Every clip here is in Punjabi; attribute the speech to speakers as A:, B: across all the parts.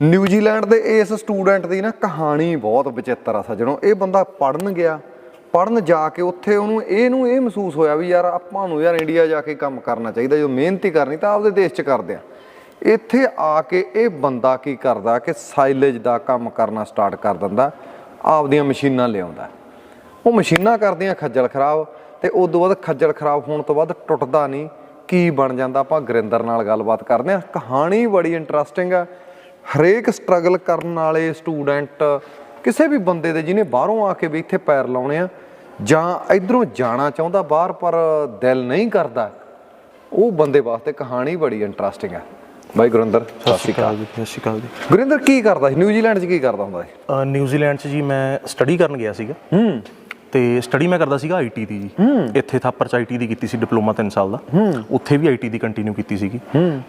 A: ਨਿਊਜ਼ੀਲੈਂਡ ਦੇ ਇਸ ਸਟੂਡੈਂਟ ਦੀ ਨਾ ਕਹਾਣੀ ਬਹੁਤ ਵਿਚਿੱਤਰ ਆ ਸੱਜਣੋ। ਇਹ ਬੰਦਾ ਪੜਨ ਗਿਆ ਪੜਨ ਜਾ ਕੇ ਉੱਥੇ ਉਹਨੂੰ ਇਹਨੂੰ ਇਹ ਮਹਿਸੂਸ ਹੋਇਆ ਵੀ ਯਾਰ ਆਪਾਂ ਨੂੰ ਯਾਰ ਇੰਡੀਆ ਜਾ ਕੇ ਕੰਮ ਕਰਨਾ ਚਾਹੀਦਾ, ਜੋ ਮਿਹਨਤੀ ਕਰਨੀ ਤਾਂ ਆਪਦੇ ਦੇਸ਼ 'ਚ ਕਰਦੇ ਆ। ਇੱਥੇ ਆ ਕੇ ਇਹ ਬੰਦਾ ਕੀ ਕਰਦਾ ਕਿ ਸਾਈਲੇਜ ਦਾ ਕੰਮ ਕਰਨਾ ਸਟਾਰਟ ਕਰ ਦਿੰਦਾ, ਆਪਦੀਆਂ ਮਸ਼ੀਨਾਂ ਲਿਆਉਂਦਾ। ਉਹ ਮਸ਼ੀਨਾਂ ਕਰਦੀਆਂ ਖੱਜਲ ਖਰਾਬ ਤੇ ਉਸ ਤੋਂ ਬਾਅਦ ਖੱਜਲ ਖਰਾਬ ਹੋਣ ਤੋਂ ਬਾਅਦ ਟੁੱਟਦਾ ਨਹੀਂ, ਕੀ ਬਣ ਜਾਂਦਾ, ਆਪਾਂ ਗਰਿੰਦਰ ਨਾਲ ਗੱਲਬਾਤ ਕਰਦੇ ਆ। ਕਹਾਣੀ ਬੜੀ ਇੰਟਰਸਟਿੰਗ ਆ। ਹਰੇਕ ਸਟਰਗਲ ਕਰਨ ਵਾਲੇ ਸਟੂਡੈਂਟ ਕਿਸੇ ਵੀ ਬੰਦੇ ਦੇ ਜਿਹਨੇ ਬਾਹਰੋਂ ਆ ਕੇ ਵੀ ਇੱਥੇ ਪੈਰ ਲਾਉਣੇ ਆ ਜਾਂ ਇਧਰੋਂ ਜਾਣਾ ਚਾਹੁੰਦਾ ਬਾਹਰ ਪਰ ਦਿਲ ਨਹੀਂ ਕਰਦਾ ਉਹ ਬੰਦੇ ਵਾਸਤੇ ਕਹਾਣੀ ਬੜੀ ਇੰਟਰਸਟਿੰਗ ਆ। ਬਾਈ ਗੁਰਿੰਦਰ ਸਤਿ ਸ਼੍ਰੀ ਅਕਾਲ
B: ਜੀ ਸਤਿ ਸ਼੍ਰੀ ਅਕਾਲ ਜੀ।
A: ਗੁਰਿੰਦਰ ਕੀ ਕਰਦਾ ਸੀ? ਨਿਊਜ਼ੀਲੈਂਡ 'ਚ ਕੀ ਕਰਦਾ ਹੁੰਦਾ ਸੀ?
B: ਨਿਊਜ਼ੀਲੈਂਡ 'ਚ ਜੀ ਮੈਂ ਸਟੱਡੀ ਕਰਨ ਗਿਆ ਸੀਗਾ।
A: ਹੂੰ।
B: ਤੇ ਸਟੱਡੀ ਮੈਂ ਕਰਦਾ ਸੀਗਾ ਆਈਟੀ ਦੀ ਜੀ। ਇੱਥੇ ਥਾਪਰ ਚ ਆਈਟੀ ਦੀ ਕੀਤੀ ਸੀ ਡਿਪਲੋਮਾ 3 ਸਾਲ ਦਾ। ਉੱਥੇ ਵੀ ਆਈਟੀ ਦੀ ਕੰਟੀਨਿਊ ਕੀਤੀ ਸੀਗੀ।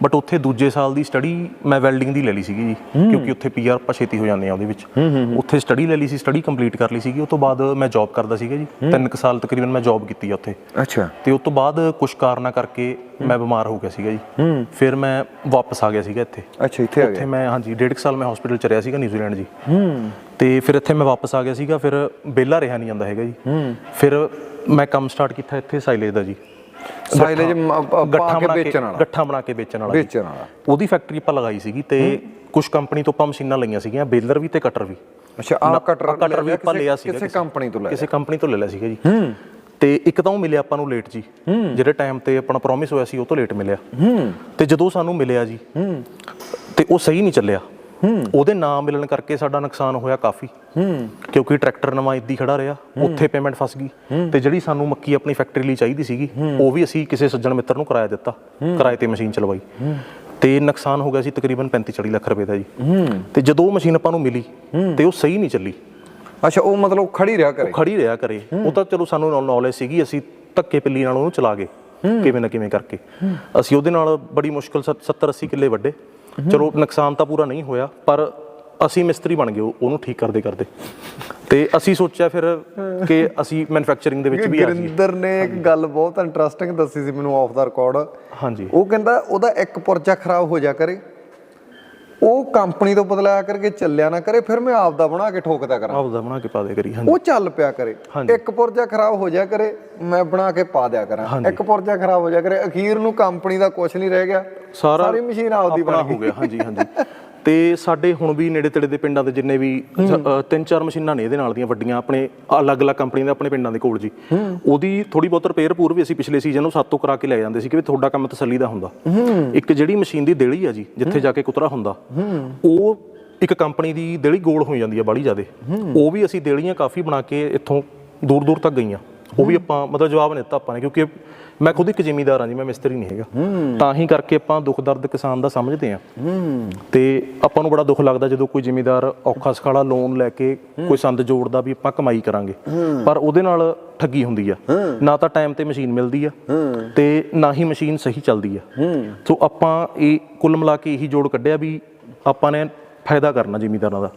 B: ਬਟ ਉੱਥੇ ਦੂਜੇ ਸਾਲ ਦੀ ਸਟੱਡੀ ਮੈਂ ਵੈਲਡਿੰਗ ਦੀ ਲੈ ਲਈ ਸੀਗੀ ਜੀ। ਕਿਉਂਕਿ ਉੱਥੇ ਪੀਆਰ ਆਪਾਂ ਛੇਤੀ ਹੋ ਜਾਂਦੇ ਆ ਉਹਦੇ ਵਿੱਚ। ਉੱਥੇ ਸਟੱਡੀ ਲੈ ਲਈ ਸੀ ਸਟੱਡੀ ਕੰਪਲੀਟ ਕਰ ਲਈ ਸੀਗੀ। ਉਸ ਤੋਂ ਬਾਅਦ ਮੈਂ ਜੌਬ ਕਰਦਾ ਸੀਗਾ ਜੀ। ਤਿੰਨ ਕੁ ਸਾਲ ਤਕਰੀਬਨ ਮੈਂ ਜੌਬ ਕੀਤੀ ਆ ਉੱਥੇ।
A: ਅੱਛਾ।
B: ਤੇ ਉਸ ਤੋਂ ਬਾਅਦ ਕੁਝ ਕਾਰਨਾਂ ਕਰਕੇ ਮੈਂ ਬਿਮਾਰ ਹੋ ਗਿਆ ਸੀਗਾ ਜੀ। ਫਿਰ ਮੈਂ ਵਾਪਸ ਆ ਗਿਆ ਸੀਗਾ ਇੱਥੇ।
A: ਅੱਛਾ ਇੱਥੇ ਆ
B: ਉੱਥੇ
A: ਗਿਆ।
B: ਮੈਂ ਹਾਂਜੀ ਡੇਢ ਕੁ ਸਾਲ ਮੈਂ ਹਸਪੀਟਲ ਚ ਰਿਹਾ ਸੀਗਾ ਨਿਊਜ਼ੀਲੈਂਡ ਜੀ। ਤੇ ਫਿਰ ਇੱਥੇ ਮੈਂ ਵਾਪਸ ਆ ਗਿਆ ਸੀਗਾ ਫਿਰ ਬੇਲਾ ਰਿਹਾ ਨਹੀਂ ਜਾਂਦਾ ਹੈਗਾ ਜੀ। ਫਿਰ ਮੈਂ ਕੰਮ ਸਟਾਰਟ ਕੀਤਾ ਇੱਥੇ ਸਾਈਲੇਜ ਦਾ ਜੀ।
A: ਸਾਈਲੇਜ ਪ- ਕੇ
B: ਬਣਾ ਕੇ
A: ਵੇਚਣ ਵਾਲਾ।
B: ਗੱਠਾਂ ਬਣਾ ਕੇ ਵੇਚਣ ਵਾਲਾ।
A: ਵੇਚਣ ਵਾਲਾ।
B: ਉਹਦੀ ਫੈਕਟਰੀ ਆਪਾਂ ਲਗਾਈ ਸੀਗੀ ਤੇ ਕੁਝ ਕੰਪਨੀ ਤੋਂ ਆਪਾਂ ਮਸ਼ੀਨਾਂ ਲਈਆਂ ਸੀਗੀਆਂ ਬੇਲਰ ਵੀ ਤੇ ਕਟਰ ਵੀ।
A: ਅੱਛਾ ਆ ਕਟਰ
B: ਕਟਰ ਵੀ ਆਪਾਂ ਲਿਆ ਸੀਗਾ
A: ਕਿਸੇ ਕੰਪਨੀ ਤੋਂ ਲਿਆ
B: ਕਿਸੇ ਕੰਪਨੀ ਤੋਂ ਲੈ ਲਿਆ ਸੀਗਾ ਜੀ। ਤੇ ਇੱਕ ਤਾਂ ਉਹ ਮਿਲਿਆ ਆਪਾਂ ਨੂੰ ਲੇਟ ਜੀ। ਜਿਹੜੇ ਟਾਈਮ ਤੇ ਆਪਣਾ ਪ੍ਰੋਮਿਸ ਹੋਇਆ ਸੀ ਉਹ ਤੋਂ ਲੇਟ ਮਿਲਿਆ। ਤੇ ਜਦੋਂ ਸਾਨੂੰ ਮਿਲਿਆ ਜੀ ਤੇ ਉਹ ਸਹੀ ਨਹੀਂ ਚੱਲਿਆ। ਉਹਦੇ ਨਾ ਮਿਲਣ ਕਰਕੇ ਸਾਡਾ ਨੁਕਸਾਨ ਹੋਇਆ ਕਾਫੀ। ਕਿਉਂਕਿ ਟਰੈਕਟਰ ਨਵਾਂ ਇੱਦੀ ਖੜਾ ਰਿਹਾ ਉੱਥੇ ਪੇਮੈਂਟ ਫਸ ਗਈ। ਤੇ ਜਿਹੜੀ ਸਾਨੂੰ ਮੱਕੀ ਆਪਣੀ ਫੈਕਟਰੀ ਲਈ ਚਾਹੀਦੀ ਸੀਗੀ ਉਹ ਵੀ ਅਸੀਂ ਕਿਸੇ ਸੱਜਣ ਮਿੱਤਰ ਨੂੰ ਕਿਰਾਇਆ ਦਿੱਤਾ ਕਿਰਾਏ ਤੇ ਮਸ਼ੀਨ ਚਲਵਾਈ। ਤੇ ਨੁਕਸਾਨ ਹੋ ਗਿਆ ਸੀ ਤਕਰੀਬਨ 35 40 ਲੱਖ ਰੁਪਏ ਦਾ ਜੀ। ਤੇ ਜਦੋਂ ਉਹ ਮਸ਼ੀਨ ਆਪਾਂ ਨੂੰ ਮਿਲੀ ਤੇ ਉਹ ਸਹੀ ਨਹੀਂ ਚੱਲੀ।
A: ਅੱਛਾ ਉਹ ਮਤਲਬ ਖੜੀ ਰਿਹਾ ਕਰੇ।
B: ਖੜੀ ਰਿਹਾ ਕਰੇ। ਉਹ ਤਾਂ ਚਲੋ ਸਾਨੂੰ ਨੌਲੇਜ ਸੀਗੀ ਅਸੀਂ ਧੱਕੇ ਪਿੱਲੀ ਨਾਲ ਉਹਨੂੰ ਚਲਾ ਗਏ। ਕਿਵੇਂ ਨਾ ਕਿਵੇਂ ਕਰਕੇ। ਅਸੀਂ ਉਹਦੇ ਨਾਲ ਬੜੀ ਮੁਸ਼ਕਲ 70 80 ਕਿੱਲੇ ਵੱਡੇ ਚਲੋ ਨੁਕਸਾਨ ਤਾਂ ਪੂਰਾ ਨਹੀਂ ਹੋਇਆ ਪਰ ਅਸੀਂ ਮਿਸਤਰੀ ਬਣ ਗਏ ਉਹ- ਉਹਨੂੰ ਠੀਕ ਕਰਦੇ ਕਰਦੇ। ਤੇ ਅਸੀਂ ਸੋਚਿਆ ਫਿਰ ਕਿ ਅਸੀਂ ਮੈਨੂਫੈਕਚਰਿੰਗ ਦੇ ਵਿੱਚ ਵੀ ਆ ਜਾਈਏ।
A: ਗੁਰਿੰਦਰ ਨੇ ਇੱਕ ਗੱਲ ਬਹੁਤ ਇੰਟਰਸਟਿੰਗ ਦੱਸੀ ਸੀ ਮੈਨੂੰ ਆਫ ਦਾ ਰਿਕਾਰਡ
B: ਹਾਂਜੀ।
A: ਉਹ ਕਹਿੰਦਾ ਉਹਦਾ ਇੱਕ ਪੁਰਜਾ ਖਰਾਬ ਹੋ ਜਾ ਕਰੇ। ਉਹ ਕੰਪਨੀ ਤੋਂ ਬਦਲਾਇਆ ਕਰਕੇ ਚੱਲਿਆ ਨਾ ਕਰੇ ਫਿਰ ਮੈਂ ਆਪ ਦਾ ਬਣਾ ਕੇ ਠੋਕਦਾ ਕਰਾਂ।
B: ਆਪਦਾ ਬਣਾ ਕੇ ਪਾ ਦੇ ਕਰੀ ਹਾਂਜੀ।
A: ਉਹ ਚੱਲ ਪਿਆ ਕਰੇ। ਇੱਕ ਪੁਰਜਾ ਖਰਾਬ ਹੋ ਜਾ ਕਰੇ ਮੈਂ ਬਣਾ ਕੇ ਪਾ ਦਿਆ ਕਰਾਂ। ਇੱਕ ਪੁਰਜਾ ਖਰਾਬ ਹੋ ਜਾ ਕਰੇ ਅਖੀਰ ਨੂੰ ਕੰਪਨੀ ਦਾ ਕੁਝ ਨਹੀਂ ਰਹਿ ਗਿਆ।
B: ਸਾਰਾ
A: ਮਸ਼ੀਨ ਆਪਦੀ ਬਣ
B: ਹੋ ਗਿਆ ਹਾਂਜੀ ਹਾਂਜੀ। ਤੇ ਸਾਡੇ ਹੁਣ ਵੀ ਨੇੜੇ ਤੇੜੇ ਦੇ ਪਿੰਡਾਂ ਦੇ ਜਿੰਨੇ ਵੀ ਅ, ਤਿੰਨ ਚਾਰ ਮਸ਼ੀਨਾਂ ਨੇ ਇਹਦੇ ਨਾਲ ਦੀਆਂ ਵੱਡੀਆਂ ਆਪਣੇ ਅਲੱਗ-ਅਲੱਗ ਕੰਪਨੀ ਦੇ ਆਪਣੇ ਪਿੰਡਾਂ ਦੇ ਕੋਲ ਜੀ। ਉਹਦੀ ਥੋੜੀ ਬਹੁਤ ਰਿਪੇਅਰ ਪੂਰ ਵੀ ਅਸੀਂ ਪਿਛਲੇ ਸੀਜ਼ਨ ਨੂੰ ਸਾਤੋਂ ਕਰਾ ਕੇ ਲੈ ਜਾਂਦੇ ਸੀ ਕਿ ਵੀ ਤੁਹਾਡਾ ਕੰਮ ਤਸੱਲੀ ਦਾ ਹੁੰਦਾ। ਇੱਕ ਜਿਹੜੀ ਮਸ਼ੀਨ ਦੀ ਦੇਲੀ ਆ ਜੀ ਜਿੱਥੇ ਜਾ ਕੇ ਕੁਤਰਾ ਹੁੰਦਾ ਉਹ ਇੱਕ ਕੰਪਨੀ ਦੀ ਦੇਲੀ ਗੋਲ ਹੋ ਜਾਂਦੀ ਆ ਬਾੜੀ ਜ਼ਿਆਦੇ। ਉਹ ਵੀ ਅਸੀਂ ਦੇਲੀਆਂ ਕਾਫੀ ਬਣਾ ਕੇ ਇੱਥੋਂ ਦੂਰ ਦੂਰ ਤੱਕ ਗਈਆਂ। ਉਹ ਵੀ ਆਪਾਂ ਮਤਲਬ ਜਵਾਬ ਨਹੀਂ ਦਿੱਤਾ ਆਪਾਂ ਨੇ ਕਿਉਂਕਿ ਮੈਂ ਖੁਦ ਇੱਕ ਜ਼ਿਮੀਂਦਾਰ ਹਾਂ ਜੀ ਮੈਂ ਮਿਸਤਰੀ ਨਹੀਂ ਹੈਗਾ। ਤਾਂ ਹੀ ਕਰਕੇ ਆਪਾਂ ਦੁੱਖ ਦਰਦ ਕਿਸਾਨ ਦਾ ਸਮਝਦੇ ਹਾਂ। ਤੇ ਆਪਾਂ ਨੂੰ ਬੜਾ ਦੁੱਖ ਲੱਗਦਾ ਜਦੋਂ ਕੋਈ ਜ਼ਿਮੀਂਦਾਰ ਔਖਾ ਸਖਾਲਾ ਲੋਨ ਲੈ ਕੇ ਕੋਈ ਸੰਦ ਜੋੜਦਾ ਵੀ ਆਪਾਂ ਕਮਾਈ ਕਰਾਂਗੇ। ਪਰ ਉਹਦੇ ਨਾਲ ਠੱਗੀ ਹੁੰਦੀ ਆ। ਨਾ ਤਾਂ ਟਾਈਮ ਤੇ ਮਸ਼ੀਨ ਮਿਲਦੀ ਆ। ਤੇ ਨਾ ਹੀ ਮਸ਼ੀਨ ਸਹੀ ਚੱਲਦੀ ਆ। ਸੋ ਆਪਾਂ ਇਹ ਕੁੱਲ ਮਿਲਾ ਕੇ ਇਹੀ ਜੋੜ ਕੱਢਿਆ ਵੀ ਆਪਾਂ ਨੇ ਫਾਇਦਾ ਕਰਨਾ ਜ਼ਿਮੀਂਦਾਰਾਂ ਦਾ।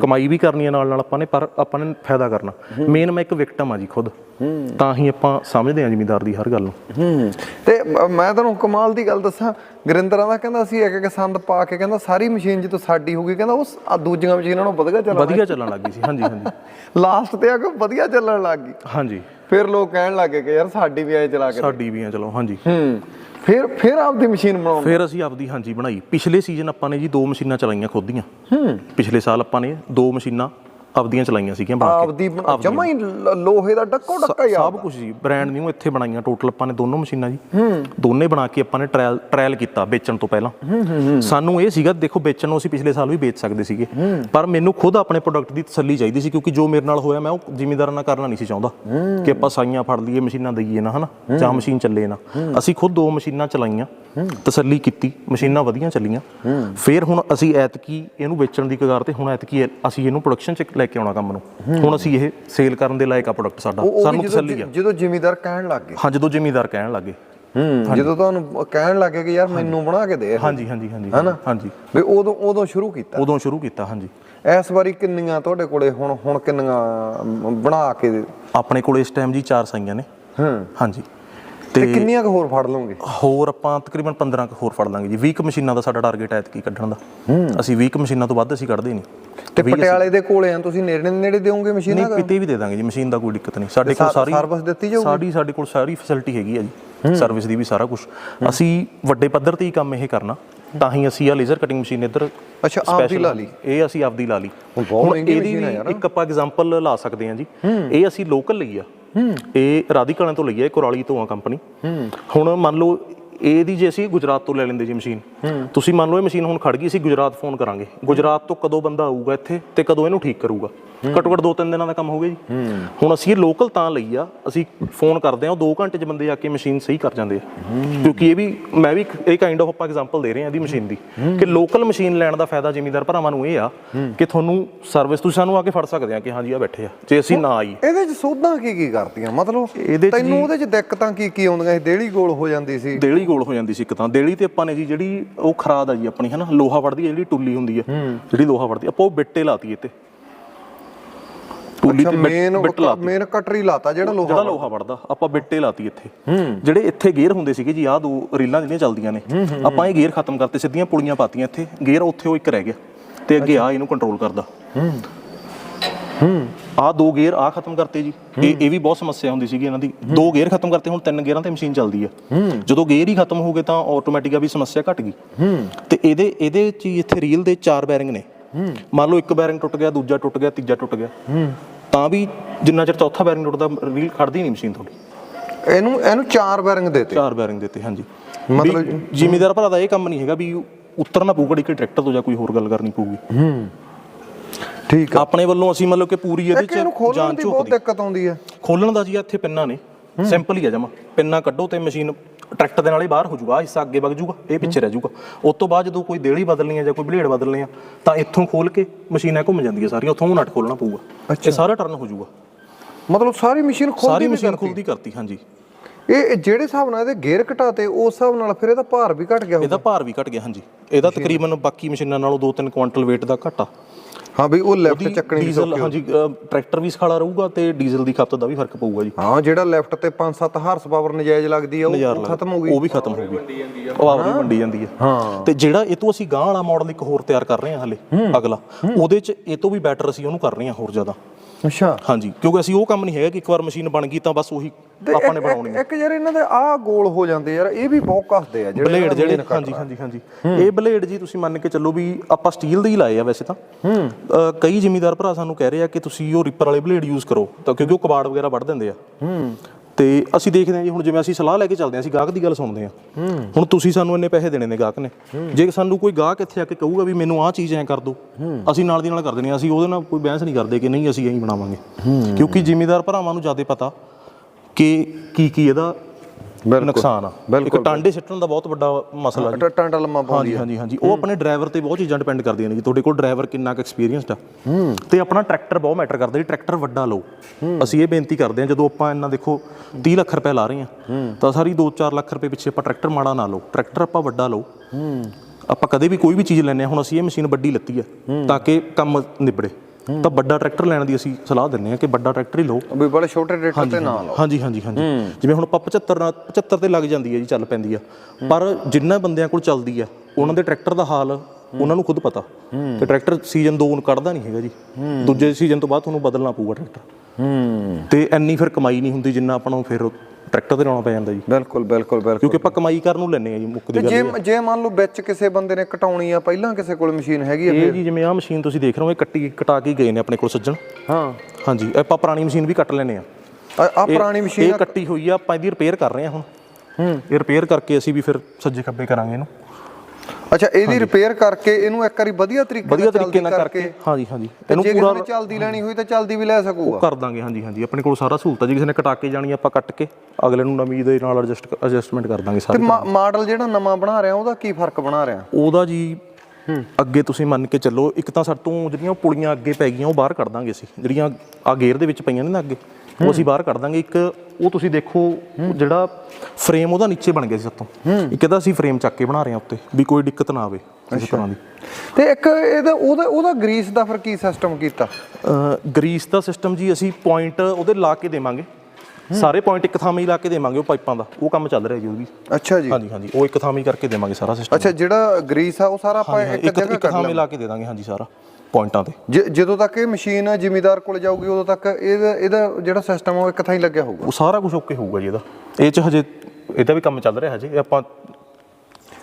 B: ਕਮਾਈ ਵੀ ਕਰਨੀ ਹੈ ਨਾਲ ਨਾਲ ਆਪਾਂ ਨੇ ਪਰ ਆਪਾਂ ਨੇ ਫਾਇਦਾ ਕਰਨਾ। ਮੇਨ ਮੈਂ ਇੱਕ ਵਿਕਟਮ ਆ ਜੀ ਖੁਦ। ਤਾਂ ਹੀ ਆਪਾਂ ਸਮਝਦੇ ਹਾਂ ਜ਼ਿਮੀਂਦਾਰ ਦੀ ਹਰ ਗੱਲ ਨੂੰ।
A: ਤੇ ਮ- ਤੁਹਾਨੂੰ ਕਮਾਲ ਦੀ ਗੱਲ ਦੱਸਾਂ। ਗੁਰਿੰਦਰਾਂ ਦਾ ਕਹਿੰਦਾ ਅਸੀਂ ਇੱਕ ਇੱਕ ਸੰਦ ਪਾ ਕੇ ਕਹਿੰਦਾ ਸਾਰੀ ਮਸ਼ੀਨ ਜਦੋਂ ਸਾਡੀ ਹੋ ਗਈ ਕਹਿੰਦਾ ਸ- ਆਹ ਦੂਜੀਆਂ ਮਸ਼ੀਨਾਂ ਨੂੰ ਵਧੀਆ ਚੱਲਣ
B: ਵਧੀਆ ਚੱਲਣ ਲੱਗੀ ਸੀ। ਹਾਂਜੀ ਹਾਂਜੀ।
A: ਲਾਸਟ ਤੇ ਆ ਕੇ ਵਧੀਆ ਚੱਲਣ ਲੱਗ ਗਈ।
B: ਹਾਂਜੀ।
A: ਫਿਰ ਲੋਕ ਕਹਿਣ ਲੱਗੇ ਕਿ ਯਾਰ ਸਾਡੀ ਵੀ ਐ ਚਲਾ ਕੇ
B: ਸਾਡੀ ਵੀ ਆ ਚਲੋ ਹਾਂਜੀ।
A: ਹੂੰ। ਫਿਰ ਫਿਰ ਆਪਦੀ ਮਸ਼ੀਨ ਬਣਾਉਣ
B: ਫਿਰ ਅਸੀਂ ਆਪਦੀ ਹਾਂਜੀ ਬਣਾਈ। ਪਿਛਲੇ ਸੀਜ਼ਨ ਆਪਾਂ ਨੇ ਜੀ ਦੋ ਮਸ਼ੀਨਾਂ ਚਲਾਈਆਂ ਖੁਦ ਦੀਆਂ। ਪਿਛਲੇ ਸਾਲ ਆਪਾਂ ਨੇ ਦੋ ਮਸ਼ੀਨਾਂ ਆਪਦੀਆਂ ਚਲਾਈਆਂ ਸੀਗੀਆਂ ਬਣਾ
A: ਆਪਦੀ ਜਮਾ ਹੀ ਲ- ਲੋਹੇ ਦਾ ਡੱਕੋ ਡੱਕਾ ਹੀ
B: ਸਭ ਕੁਝ ਜੀ ਬ੍ਰਾਂਡ ਨਿਊ ਇੱਥੇ ਬਣਾਈਆਂ ਟੋਟਲ ਆਪਾਂ ਨੇ ਦੋਨੋਂ ਮਸ਼ੀਨਾਂ ਜੀ। ਦੋਨੇ ਬਣਾ ਕੇ ਆਪਾਂ ਨੇ ਟ੍ਰਾਇਲ ਟ੍ਰਾਇਲ ਕੀਤਾ ਵੇਚਣ ਤੋਂ ਪਹਿਲਾਂ। ਸਾਨੂੰ ਇਹ ਸੀਗਾ ਦੇਖੋ ਵੇਚਣ ਨੂੰ ਅਸੀਂ ਪਿਛਲੇ ਸਾਲ ਵੀ ਵੇਚ ਸਕਦੇ ਸੀਗੇ। ਪਰ ਮੈਨੂੰ ਖੁਦ ਆਪਣੇ ਪ੍ਰੋਡਕਟ ਦੀ ਤਸੱਲੀ ਚਾਹੀਦੀ ਸੀ ਕਿਉਂਕਿ ਜੋ ਮੇਰੇ ਨਾਲ ਹੋਇਆ ਮੈਂ ਉਹ ਜ਼ਿਮੀਂਦਾਰਾਂ ਨਾਲ ਕਰਨਾ ਨਹੀਂ ਸੀ ਚਾਹੁੰਦਾ। ਕਿ ਆਪਾਂ ਸਾਈਆਂ ਫੜ ਲਈਏ ਮਸ਼ੀਨਾਂ ਦਈਏ ਨਾ ਹਨਾ? ਜਾਂ ਮਸ਼ੀਨ ਚੱਲੇ ਨਾ। ਅਸੀਂ ਖੁਦ ਦੋ ਮਸ਼ੀਨਾਂ ਚਲਾਈਆਂ ਤਸੱਲੀ ਕੀਤੀ ਮਸ਼ੀਨਾਂ ਵਧੀਆ ਚੱਲੀਆਂ। ਫਿਰ ਹੁਣ ਅਸੀਂ ਐਤਕੀ ਇਹਨੂੰ ਵੇਚਣ ਦੀ ਕਗਾਰ ਤੇ ਹੁਣ ਐਤਕੀ ਅਸੀਂ ਇਹਨੂੰ ਪ੍ਰੋਡਕਸ਼ਨ ਚ ਲੈ ਕੇ ਆਉਣਾ ਕੰਮ ਨੂੰ। ਹੁਣ ਅਸੀਂ ਇਹ ਸੇਲ ਕਰਨ ਦੇ ਲਾਇਕ ਆ ਪ੍ਰੋਡਕਟ ਸਾਡਾ। ਸਾਨੂੰ ਤਸੱਲੀ ਆ।
A: ਜਦੋਂ ਜ਼ਿਮੀਦਾਰ ਕਹਿਣ ਲੱਗ ਗਏ।
B: ਹਾਂ ਜਦੋਂ ਜ਼ਿਮੀਂਦਾਰ ਕਹਿਣ ਲੱਗੇ
A: ਹੂੰ ਜਦੋਂ ਤੁਹਾਨੂੰ ਕਹਿਣ ਲੱਗੇ ਕਿ ਯਾਰ ਮੈਨੂੰ ਬਣਾ ਕੇ ਦੇ।
B: ਹਾਂਜੀ ਹਾਂਜੀ ਹਾਂਜੀ
A: ਹਨਾ?
B: ਹਾਂਜੀ।
A: ਵੀ ਉਦੋਂ ਉਦੋਂ ਸ਼ੁਰੂ ਕੀਤਾ।
B: ਉਦੋਂ ਸ਼ੁਰੂ ਕੀਤਾ ਹਾਂਜੀ।
A: ਇਸ ਵਾਰੀ ਕਿੰਨੀਆਂ ਤੁਹਾਡੇ ਕੋਲੇ ਹੁਣ ਹੁਣ ਕਿੰਨੀਆਂ ਬਣਾ ਕੇ
B: ਆਪਣੇ ਕੋਲ ਇਸ ਟਾਈਮ ਜੀ ਚਾਰ ਸਾਈਆਂ ਨੇ।
A: ਹੂੰ।
B: ਹਾਂਜੀ।
A: ਤੇ ਕਿੰਨੀਆਂ ਕੁ ਹੋਰ ਫੜ ਲਓਗੇ?
B: ਹੋਰ ਆਪਾਂ ਤਕਰੀਬਨ 15 ਕੁ ਹੋਰ ਫੜ ਲਾਂਗੇ ਜੀ। 20 ਕੁ ਮਸ਼ੀਨਾਂ ਦਾ ਸਾਡਾ ਟਾਰਗੇਟ ਹੈ ਕੀ ਕੱਢਣ ਦਾ। ਅਸੀਂ 20 ਕੁ ਮਸ਼ੀਨਾਂ ਤੋਂ ਵੱਧ ਅਸੀਂ ਕੱਢਦੇ ਨਹੀਂ।
A: ਤੇ ਪਟਿਆਲੇ ਦੇ ਕੋਲੇ ਆ ਤੁਸੀਂ ਨੇੜੇ ਨੇੜੇ ਦਿਓਗੇ ਮਸ਼ੀਨਾਂ
B: ਨਹੀਂ ਕਿਤੇ ਵੀ ਦੇ ਦਾਂਗੇ ਜੀ ਮਸ਼ੀਨ ਦਾ ਕੋਈ ਦਿੱਕਤ ਨਹੀਂ। ਸਾਡੇ ਕੋਲ ਸਾਰੀ
A: ਸਰਵਿਸ ਦਿੱਤੀ ਜਾਊਗੀ?
B: ਸਾਡੀ ਸਾਡੇ ਕੋਲ ਸਾਰੀ ਫੈਸਿਲਿਟੀ ਹੈਗੀ ਆ ਜੀ ਸਰਵਿਸ ਦੀ ਵੀ ਸਾਰਾ ਕੁਝ ਅਸੀਂ ਵੱਡੇ ਪੱਧਰ ਤੇ ਹੀ ਕੰਮ ਇਹ ਕਰਨਾ ਤਾਂ ਹੀ ਅਸੀਂ ਆ ਲੇਜ਼ਰ ਕਟਿੰਗ ਮਸ਼ੀਨ ਇੱਧਰ
A: ਅੱਛਾ ਆਪ ਦੀ ਲਾ ਲਈ?
B: ਇਹ ਅਸੀਂ ਆਪਦੀ ਲਾ ਲਈ।
A: ਹੁਣ
B: ਇਹਦੀ ਇੱਕ ਆਪਾਂ ਐਗਜ਼ਾਮਪਲ ਲਾ ਸਕਦੇ ਹਾਂ ਜੀ। ਇਹ ਅਸੀਂ ਲੋਕਲ ਲਈ ਆ। ਇਹ ਰਾਧਿਕਾਲਾਂ ਤੋਂ ਲਈ ਆ ਕੁਰਾਲੀ ਤੋਂ ਆ ਕੰਪਨੀ ਹੁਣ ਮੰਨ ਲਓ ਇਹਦੀ ਜੇ ਅਸੀਂ ਗੁਜਰਾਤ ਤੋਂ ਲੈ ਲੈਂਦੇ ਜੀ ਮਸ਼ੀਨ ਤੁਸੀਂ ਮੰਨ ਲਓ ਇਹ ਮਸ਼ੀਨ ਹੁਣ ਖੜ ਗਈ ਅਸੀਂ ਗੁਜਰਾਤ ਫੋਨ ਕਰਾਂਗੇ। ਗੁਜਰਾਤ ਤੋਂ ਕਦੋਂ ਬੰਦਾ ਆਊਗਾ ਇੱਥੇ ਤੇ ਕਦੋਂ ਇਹਨੂੰ ਠੀਕ ਕਰੂਗਾ? ਘੱਟੋ ਘੱਟ 2-3 ਦਿਨਾਂ ਦਾ ਕੰਮ ਹੋਊਗਾ ਜੀ। ਹੁਣ ਅਸੀਂ ਇਹ ਲੋਕਲ ਤਾਂ ਲਈ ਆ ਅਸੀਂ ਫੋਨ ਕਰਦੇ ਆ ਉਹ 2 ਘੰਟੇ 'ਚ ਬੰਦੇ ਆ ਕੇ ਮਸ਼ੀਨ ਸਹੀ ਕਰ ਜਾਂਦੇ ਆ। ਕਿਉਂਕਿ ਇਹ ਵੀ ਮੈਂ ਵੀ ਇੱਕ- ਇਹ ਕਾਈਂਡ ਆਫ ਆਪਾਂ ਐਗਜ਼ਾਮਪਲ ਦੇ ਰਹੇ ਆ ਇਹਦੀ ਮਸ਼ੀਨ ਦੀ। ਕਿ ਲੋਕਲ ਮਸ਼ੀਨ ਲੈਣ ਦਾ ਫਾਇਦਾ ਜ਼ਿਮੀਂਦਾਰ ਭਰਾਵਾਂ ਨੂੰ ਇਹ ਆ ਕਿ ਤੁਹਾਨੂੰ ਸਰਵਿਸ ਤੁਸੀਂ ਸਾਨੂੰ ਆ ਕੇ ਫੜ ਸਕਦੇ ਆ ਕਿ ਹਾਂਜੀ ਆ ਬੈਠੇ ਆ ਜੇ ਅਸੀਂ ਨਾ ਆਈ।
A: ਇਹਦੇ ਚ ਸੋਧਾਂ ਕੀ ਕੀ ਕਰਤੀਆਂ ਮਤਲਬ ਤੈਨੂੰ ਉਹਦੇ ਚ ਦਿੱਕਤਾਂ ਕੀ ਕੀ ਆਉਂਦੀਆਂ? ਸੀ ਦੇਲੀ ਗੋਲ ਹੋ ਜਾਂਦੀ ਸੀ।
B: ਦੇਲੀ ਗੋਲ ਹੋ ਜਾਂਦੀ ਸੀ ਇੱਕ ਤਾਂ। ਦੇਲੀ ਤੇ ਆਪਾਂ ਨੇ ਜੀ ਜਿਹੜੀ ਉਹ ਖਰਾਦ ਆ ਜੀ ਆਪਣੀ ਹਨਾ? ਲੋਹਾ ਵੜਦੀ ਆ ਜਿਹੜੀ ਟੁੱਲੀ ਹੁੰਦੀ ਆ। ਜਿਹੜੀ ਲੋਹਾ ਵੜਦੀ ਆਪਾਂ ਉਹ ਬਿੱਟੇ ਲਾਤੀ ਇੱਥੇ। ਟੁੱਲੀ ਤੇ
A: ਮੇਨ
B: ਬਿੱਟ ਲਾਤੀ।
A: ਮੇਨ ਕਟਰੀ ਲਾਤਾ ਜਿਹੜਾ ਲੋਹਾ
B: ਜਿਹੜਾ ਲੋਹਾ ਵੜਦਾ ਆਪਾਂ ਬਿੱਟੇ ਲਾਤੀ ਇੱਥੇ। ਜਿਹੜੇ ਇੱਥੇ ਗੇਅਰ ਹੁੰਦੇ ਸੀਗੇ ਜੀ ਆਹ ਦੋ ਰੀਲਾਂ ਜਿਹੜੀਆਂ ਚੱਲਦੀਆਂ ਨੇ। ਆਪਾਂ ਇਹ ਗੇਅਰ ਖਤਮ ਕਰਤੇ ਸਿੱਧੀਆਂ ਪੁਲੀਆਂ ਪਾਤੀਆਂ ਇੱਥੇ। ਗੇਅਰ ਉੱਥੇ ਉਹ ਇੱਕ ਰਹਿ ਗਿਆ ਤੇ ਅੱਗੇ ਆ ਇਹਨੂੰ ਕੰਟਰੋਲ ਕਰਦਾ। ਆ ਦੋ ਗੇਅਰ ਆ ਖਤਮ ਕਰਤੇ ਜੀ। ਇਹ ਇਹ ਵੀ ਬਹੁਤ ਸਮੱਸਿਆ ਹੁੰਦੀ ਸੀਗੀ ਇਹਨਾਂ ਦੀ। ਦੋ ਗੇਅਰ ਖਤਮ ਕਰਤੇ ਹੁਣ ਤਿੰਨ ਗੇਅਰਾਂ ਤੇ ਮਸ਼ੀਨ ਚੱਲਦੀ ਆ। ਜਦੋਂ ਗੇਅਰ ਹੀ ਖਤਮ ਹੋ ਗਏ ਤਾਂ ਆਟੋਮੈਟਿਕ ਵੀ ਸਮੱਸਿਆ ਘਟ ਗਈ। ਤੇ ਇਹਦੇ ਇਹਦੇ ਚ ਇੱਥੇ ਰੀਲ ਦੇ ਚਾਰ ਬੈਰਿੰਗ ਨੇ। ਮੰਨ ਲਓ ਇੱਕ ਬੈਰਿੰਗ ਟੁੱਟ ਗਿਆ ਦੂਜਾ ਟੁੱਟ ਗਿਆ ਤੀਜਾ ਟੁੱਟ ਗਿਆ। ਤਾਂ ਵੀ ਜਿੰਨਾ ਚਿਰ ਚੌਥਾ ਬੈਰਿੰਗ ਟੁੱਟਦਾ ਰੀਲ ਖੜਦੀ ਨਹੀਂ ਮਸ਼ੀਨ ਤੁਹਾਡੀ।
A: ਇਹਨੂੰ ਇਹਨੂੰ ਚਾਰ ਬੈਰਿੰਗ ਦੇਤੇ।
B: ਚਾਰ ਬੈਰਿੰਗ ਦਿੱਤੇ ਹਾਂਜੀ।
A: ਮਤਲਬ-
B: ਜ਼ਿਮੀਦਾਰ ਭਰਾ ਦਾ ਇਹ ਕੰਮ ਨਹੀਂ ਹੈਗਾ ਵੀ ਉਤਰਨਾ ਪਊਗਾ ਕਿ ਟਰੈਕਟਰ ਤੋਂ ਜਾਂ ਕੋਈ ਹੋਰ ਗੱਲ ਕਰਨੀ ਪਊਗੀ।
A: ਠੀਕ ਆ।
B: ਆਪਣੇ ਵੱਲੋਂ ਅਸੀਂ ਮਤਲਬ ਕਿ ਪੂਰੀ ਇਹਦੇ ਚ ਜਾਨ
A: ਦੀ ਬਹੁਤ ਦਿੱਕਤ ਆਉਂਦੀ ਹੈ।
B: ਖੋਲਣ ਦਾ ਜੀ ਇੱਥੇ ਪਿੰਨਾਂ ਨੇ। ਸਿੰਪਲ ਹੀ ਆ ਜਮਾ। ਪਿੰਨਾਂ ਕੱਢੋ ਤੇ ਮਸ਼ੀਨ ਟਰੈਕਟਰ ਦੇ ਨਾਲ ਹੀ ਬਾਹਰ ਹੋ ਜਾਊਗਾ। ਆਹ ਹਿੱਸਾ ਅੱਗੇ ਵਗ ਜਾਊਗਾ ਇਹ ਪਿੱਛੇ ਰਹਿ ਜਾਊਗਾ। ਉਸ ਤੋਂ ਬਾਅਦ ਜਦੋਂ ਕੋਈ ਦੇਲੀ ਬਦਲਣੀ ਹੈ ਜਾਂ ਕੋਈ ਬਲੇਡ ਬਦਲਣੀ ਆ ਤਾਂ ਇੱਥੋਂ ਖੋਲ ਕੇ ਮਸ਼ੀਨ ਐ ਘੁੰਮ ਜਾਂਦੀ ਹੈ ਸਾਰੀ ਉੱਥੋਂ ਨਟ ਖੋਲਣਾ ਪਊਗਾ। ਇਹ ਸਾਰਾ ਟਰਨ ਹੋ ਜਾਊਗਾ।
A: ਮਤਲਬ ਸਾਰੀ ਮਸ਼ੀਨ
B: ਸਾਰੀ
A: ਖੋਲਦੀ ਵੀ
B: ਮਸ਼ੀਨ ਖੁੱਲਦੀ ਕਰਤੀ ਹਾਂਜੀ।
A: ਇਹ ਜਿਹੜੇ ਹਿਸਾਬ ਨਾਲ ਇਹਦੇ ਗੇਅਰ ਘਟਾਤੇ ਉਸ ਹਿਸਾਬ ਨਾਲ ਫਿਰ ਇਹਦਾ ਭਾਰ ਵੀ ਘਟ ਗਿਆ ਹੋਊ।
B: ਇਹਦਾ ਭਾਰ ਵੀ ਘਟ ਗਿਆ ਹਾਂਜੀ। ਇਹਦਾ ਤਕਰੀਬਨ ਬਾਕੀ ਮਸ਼ੀਨਾਂ ਨਾਲੋਂ 2-3 ਕੁਆਂਟਲ weight ਦਾ ਘਟਾ।
A: ਹਾਂ ਵੀ ਉਹ ਲੈਫਟ ਚੱਕਣੀ ਵੀ
B: ਡੀਜ਼ਲ ਹਾਂਜੀ ਟਰੈਕਟਰ ਵੀ ਸਖਾਲਾ ਰਹੂਗਾ ਤੇ ਡੀਜ਼ਲ ਦੀ ਖਪਤ ਦਾ ਵੀ ਫ਼ਰਕ ਪਊਗਾ ਜੀ।
A: ਹਾਂ ਜਿਹੜਾ ਲੈਫਟ ਤੇ 5-7 ਹਾਰਸ ਪਾਵਰ ਨਜਾਇਜ਼ ਲੱਗਦੀ ਆ ਉਹ-। ਖਤਮ ਹੋ ਗਈ
B: ਉਹ ਵੀ ਖਤਮ ਹੋ ਗਈ ਉਹ ਆਵਰੀ ਵੰਡੀ ਜਾਂਦੀ ਹੈ
A: ਹਾਂ।
B: ਤੇ ਜਿਹੜਾ ਇਹ ਤੋਂ ਅਸੀਂ ਗਾਂ ਵਾਲਾ ਮਾਡਲ ਇੱਕ ਹੋਰ ਤਿਆਰ ਕਰ ਰਹੇ ਹਾਂ ਹਲੇ ਅਗਲਾ ਉਹਦੇ ਚ ਇਹ ਤੋਂ ਵੀ ਬੈਟਰ ਅਸੀਂ ਉਹਨੂੰ ਕਰ ਰਹੇ ਹਾਂ ਹੋਰ ਜ਼ਿਆਦਾ।
A: ਅੱਛਾ।
B: ਹਾਂਜੀ ਕਿਉਂਕਿ ਅਸੀਂ ਉਹ ਕੰਮ ਨਹੀਂ ਹੈਗਾ ਕਿ ਇੱਕ ਵਾਰ ਮਸ਼ੀਨ ਬਣ ਗਈ ਤਾਂ ਬਸ ਉਹੀ ਆਪਾਂ ਨੇ ਬਣਾਉਣੀ
A: ਇੱਕ ਇੱਕ ਯਾਰ ਇਹਨਾਂ ਦੇ ਆਹ ਗੋਲ ਹੋ ਜਾਂਦੇ ਯਾਰ ਇਹ ਵੀ ਬਹੁਤ ਕੱਸਦੇ ਆ ਜਿਹੜੇ
B: ਬਲੇਡ ਜਿਹੜੇ ਹਾਂਜੀ ਹਾਂਜੀ ਹਾਂਜੀ। ਇਹ ਬਲੇਡ ਜੀ ਤੁਸੀਂ ਮੰਨ ਕੇ ਚੱਲੋ ਵੀ ਆਪਾਂ ਸਟੀਲ ਦੇ ਹੀ ਲਾਏ ਆ ਵੈਸੇ ਤਾਂ। ਅ, ਕਈ ਜ਼ਿਮੀਦਾਰ ਭਰਾ ਸਾਨੂੰ ਕਹਿ ਰਹੇ ਆ ਕਿ ਤੁਸੀਂ ਉਹ ਰਿਪਰ ਵਾਲੇ ਬਲੇਡ ਯੂਜ਼ ਕਰੋ ਤਾਂ ਕਿਉਂਕਿ ਉਹ ਕਬਾੜ ਵਗੈਰਾ ਵੱਢ ਦਿੰਦੇ ਆ। ਤੇ ਅਸੀਂ ਦੇਖਦੇ ਹਾਂ ਜੀ ਹੁਣ ਜਿਵੇਂ ਅਸੀਂ ਸਲਾਹ ਲੈ ਕੇ ਚੱਲਦੇ ਹਾਂ ਅਸੀਂ ਗਾਹਕ ਦੀ ਗੱਲ ਸੁਣਦੇ ਹਾਂ। ਹੁਣ ਤੁਸੀਂ ਸਾਨੂੰ ਇੰਨੇ ਪੈਸੇ ਦੇਣੇ ਨੇ ਗਾਹਕ ਨੇ। ਜੇ ਸਾਨੂੰ ਕੋਈ ਗਾਹਕ ਇੱਥੇ ਆ ਕੇ ਕਹੂਗਾ ਵੀ ਮੈਨੂੰ ਆਹ ਚੀਜ਼ ਐਂ ਕਰ ਦਿਓ ਅਸੀਂ ਨਾਲ ਦੀ ਨਾਲ ਕਰ ਦੇਣੀ ਅਸੀਂ ਉਹਦੇ ਨਾਲ ਕੋਈ ਬਹਿਸ ਨਹੀਂ ਕਰਦੇ ਕਿ ਨਹੀਂ ਅਸੀਂ ਐਂ ਬਣਾਵਾਂਗੇ। ਕਿਉਂਕਿ ਜ਼ਿਮੀਦਾਰ ਭਰਾਵਾਂ ਨੂੰ ਜ਼ਿਆਦਾ ਪਤਾ ਕਿ ਕੀ ਕੀ ਇਹਦਾ ਨੁਕਸਾਨ ਆ। ਇੱਕ ਟਾਂਡੇ ਸਿੱਟਣ ਦਾ ਬਹੁਤ ਵੱਡਾ ਮਸਲਾ ਜੀ।
A: ਟਾਂਡਾ ਲੰਮਾ ਪਾਉਂਦੀ
B: ਹਾਂਜੀ ਹਾਂਜੀ ਹਾਂਜੀ। ਉਹ ਆਪਣੇ ਡਰਾਈਵਰ ਤੇ ਬਹੁਤ ਚੀਜ਼ਾਂ ਡਿਪੈਂਡ ਕਰਦੀਆਂ ਨੇ ਜੀ। ਤੁਹਾਡੇ ਕੋਲ ਡਰਾਈਵਰ ਕਿੰਨਾ ਕੁ ਐਕਸਪੀਰੀਅੰਸਡ ਆ। ਤੇ ਆਪਣਾ ਟਰੈਕਟਰ ਬਹੁਤ ਮੈਟਰ ਕਰਦਾ ਜੀ। ਟਰੈਕਟਰ ਵੱਡਾ ਲਓ। ਅਸੀਂ ਇਹ ਬੇਨਤੀ ਕਰਦੇ ਹਾਂ ਜਦੋਂ ਆਪਾਂ ਇੰਨਾ ਦੇਖੋ 30 ਲੱਖ ਰੁਪਏ ਲਾ ਰਹੇ ਹਾਂ ਤਾਂ ਸਾਰੀ 2-4 ਲੱਖ ਰੁਪਏ ਪਿੱਛੇ ਆਪਾਂ ਟਰੈਕਟਰ ਮਾੜਾ ਨਾ ਲਓ। ਟਰੈਕਟਰ ਆਪਾਂ ਵੱਡਾ ਲਓ। ਆਪਾਂ ਕਦੇ ਵੀ ਕੋਈ ਵੀ ਚੀਜ਼ ਆ ਹੁਣ ਅਸੀਂ ਇਹ ਮਸ਼ੀਨ ਵੱਡੀ ਲੱਤੀ ਆ ਤਾਂ ਕਿ ਕੰਮ ਨਿਬੜੇ। ਤਾਂ ਵੱਡਾ ਟਰੈਕਟਰ ਲੈਣ ਦੀ ਅਸੀਂ ਸਲਾਹ ਦਿੰਨੇ ਆ ਕਿ ਵੱਡਾ ਟਰੈਕਟਰ ਹੀ ਲਓ।
A: ਵੀ ਬੜੇ ਛੋਟੇ ਟਰੈਕਟਰ ਤੇ ਨਾ ਲਾਓ।
B: ਹਾਂਜੀ ਹਾਂਜੀ ਹਾਂਜੀ। ਜਿਵੇਂ ਹੁਣ ਆਪਾਂ 75 ਨਾਲ 75 ਤੇ ਲੱਗ ਜਾਂਦੀ ਹੈ ਜੀ ਚੱਲ ਪੈਂਦੀ ਆ। ਪਰ ਜਿੰਨਾ ਬੰਦਿਆਂ ਕੋਲ ਚੱਲਦੀ ਆ ਉਹਨਾਂ ਦੇ ਟਰੈਕਟਰ ਦਾ ਹਾਲ ਉਹਨਾਂ ਨੂੰ ਖੁਦ ਪਤਾ। ਕਿ ਟਰੈਕਟਰ ਸੀਜ਼ਨ 2 ਨੂੰ ਕੱਢਦਾ ਨਹੀਂ ਹੈਗਾ ਜੀ। ਦੂਜੇ ਸੀਜ਼ਨ ਤੋਂ ਬਾਅਦ ਤੁਹਾਨੂੰ ਬਦਲਣਾ ਪਊਗਾ ਟਰੈਕਟਰ।
A: ਹੂੰ।
B: ਤੇ ਇੰਨੀ ਫਿਰ ਕਮਾਈ ਨਹੀਂ ਹੁੰਦੀ ਜਿੰਨਾ ਆਪਾਂ ਨੂੰ ਫਿਰ ਟਰੈਕਟਰ ਤੇ ਲਾਉਣਾ ਪੈ ਜਾਂਦਾ ਜੀ।
A: ਬਿਲਕੁਲ ਬਿਲਕੁਲ ਬਿਲਕੁਲ।
B: ਕਿਉਂਕਿ ਆਪਾਂ ਕਮਾਈ ਕਰਨ ਨੂੰ ਲੈਨੇ ਆ ਜੀ ਮੁੱਕ ਦੀ
A: ਤੇ
B: ਗੱਲ
A: ਜੇ ਜੇ ਮੰਨ ਲਓ ਵਿੱਚ ਕਿਸੇ ਬੰਦੇ ਨੇ ਕਟਾਉਣੀ ਆ ਪਹਿਲਾਂ ਕਿਸੇ ਕੋਲ ਮਸ਼ੀਨ ਹੈਗੀ ਆ
B: ਇਹ ਜੀ ਜਿਵੇਂ ਆਹ ਮਸ਼ੀਨ ਤੁਸੀਂ ਦੇਖ ਰਹੇ ਹੋ ਇਹ ਕੱਟੀ ਕਟਾ ਕੇ ਗਏ ਨੇ ਆਪਣੇ ਕੋਲ ਸੱਜਣ।
A: ਹਾਂ।
B: ਹਾਂਜੀ ਆਪਾਂ ਪੁਰਾਣੀ ਮਸ਼ੀਨ ਵੀ ਕੱਟ ਲੈਨੇ ਆ
A: ਆ ਪੁਰਾਣੀ ਮਸ਼ੀਨ
B: ਇਹ ਕੱਟੀ ਹੋਈ ਆ ਆਪਾਂ ਇਹਦੀ ਰਿਪੇਅਰ ਕਰ ਰਹੇ ਹਾਂ ਹੁਣ। ਹੂੰ। ਇਹ ਰਿਪੇਅਰ ਕਰਕੇ ਅਸੀਂ ਵੀ ਫਿਰ ਸੱਜੇ ਖੱਬੇ ਕਰਾਂਗੇ ਇਹਨੂੰ।
A: ਅੱਛਾ ਇਹਦੀ ਰਿਪੇਅਰ ਕਰਕੇ ਇਹਨੂੰ ਇੱਕ ਵਾਰੀ ਵਧੀਆ ਤਰੀਕੇ
B: ਵਧੀਆ
A: ਚੱਲਦੀ
B: ਤਰੀਕੇ ਨਾਲ ਕਰਕੇ। ਹਾਂਜੀ ਹਾਂਜੀ।
A: ਤੇ
B: ਇਹਨੂੰ ਪੂਰਾ
A: ਚੱਲਦੀ ਲੈਣੀ ਹੋਈ ਤਾਂ ਚੱਲਦੀ ਵੀ ਲੈ ਸਕੂਗਾ।
B: ਕਰ ਦਾਂਗੇ ਹਾਂਜੀ ਹਾਂਜੀ। ਆਪਣੇ ਕੋਲ ਸਾਰਾ ਸਹੂਲਤ ਹੈ। ਜੇ ਕਿਸੇ ਨੇ ਕਟਾ ਕੇ ਜਾਣੀ ਆਪਾਂ ਕੱਟ ਕੇ ਅਗਲੇ ਨੂੰ ਨਵੀਂ ਦੇ ਨਾਲ ਐਡਜਸਟ ਐਡਜਸਟਮੈਂਟ ਕਰ ਦਾਂਗੇ
A: ਤੇ
B: ਸਾਰੇ
A: ਮਾਡਲ ਜਿਹੜਾ ਨਵਾਂ ਬਣਾ ਰਿਹਾ ਉਹਦਾ ਕੀ ਫ਼ਰਕ ਬਣਾ ਰਿਹਾ?
B: ਉਹਦਾ ਜੀ ਅੱਗੇ ਤੁਸੀਂ ਮੰਨ ਕੇ ਚੱਲੋ ਇੱਕ ਤਾਂ ਸਾਡੇ ਤੋਂ ਜਿਹੜੀਆਂ ਪੁਲੀਆਂ ਅੱਗੇ ਪੈ ਗਈਆਂ ਉਹ ਬਾਹਰ ਕੱਢ ਦਾਂਗੇ ਅਸੀਂ। ਜਿਹੜੀਆਂ ਆ ਗੇਅਰ ਦੇ ਵਿੱਚ ਪਈਆਂ ਨੇ ਨਾ ਅੱਗੇ। ਉਹ ਅਸੀਂ ਬਾਹਰ ਕੱਢ ਦਾਂਗੇ। ਇੱਕ ਉਹ ਤੁਸੀਂ ਦੇਖੋ ਜਿਹੜਾ ਫਰੇਮ ਉਹਦਾ ਨੀਚੇ ਬਣ ਗਿਆ ਸੀ ਸਭ ਤੋਂ। ਇੱਕ ਇਹਦਾ ਅਸੀਂ ਫਰੇਮ ਚੱਕ ਕੇ ਬਣਾ ਰਹੇ ਹਾਂ ਉੱਤੇ ਵੀ ਕੋਈ ਦਿੱਕਤ ਨਾ ਆਵੇ ਕਿਸੇ ਤਰ੍ਹਾਂ ਦੀ।
A: ਤੇ ਇੱਕ ਇਹਦਾ ਉਹਦਾ ਉਹਦਾ ਗਰੀਸ ਦਾ ਫਿਰ ਕੀ ਸਿਸਟਮ ਕੀਤਾ?
B: ਗਰੀਸ ਦਾ ਸਿਸਟਮ ਜੀ ਅਸੀਂ ਪੁਆਇੰਟ ਉਹਦੇ ਲਾ ਕੇ ਦੇਵਾਂਗੇ। ਸਾਰੇ ਪੁਆਇੰਟ ਇੱਕ ਥਾਂ 'ਤੇ ਹੀ ਲਾ ਕੇ ਦੇਵਾਂਗੇ ਉਹ ਪਾਈਪਾਂ ਦਾ। ਉਹ ਕੰਮ ਚੱਲ ਰਿਹਾ ਜੀ ਉਹ ਵੀ
A: ਅੱਛਾ ਜੀ।
B: ਹਾਂਜੀ ਹਾਂਜੀ ਉਹ ਇੱਕ ਥਾਂ 'ਤੇ ਹੀ ਕਰਕੇ ਦੇਵਾਂਗੇ ਸਾਰਾ ਸਿਸਟਮ
A: ਅੱਛਾ ਜਿਹੜਾ ਗਰੀਸ ਆ ਉਹ ਸਾਰਾ ਆਪਾਂ ਇੱਕ ਜਗ੍ਹਾ ਕਰ
B: ਲਾ ਕੇ ਦੇ ਦਾਂਗੇ ਹਾਂਜੀ ਸਾਰਾ। ਪੁਆਇੰਟਾਂ ਤੇ।
A: ਜਦੋਂ ਤੱਕ ਇਹ ਮਸ਼ੀਨ ਜ਼ਿਮੀਦਾਰ ਕੋਲ ਜਾਊਗੀ ਉਦੋਂ ਤੱਕ ਇਹਦਾ ਇਹਦਾ ਜਿਹੜਾ ਸਿਸਟਮ ਉਹ ਇੱਕ ਥਾਂ ਹੀ ਲੱਗਿਆ ਹੋਊਗਾ।
B: ਉਹ ਸਾਰਾ ਕੁਝ ਓਕੇ ਹੋਊਗਾ ਜੀ ਇਹਦਾ। ਇਹ 'ਚ ਹਜੇ ਇਹਦਾ ਵੀ ਕੰਮ ਚੱਲ ਰਿਹਾ ਹਜੇ। ਆਪਾਂ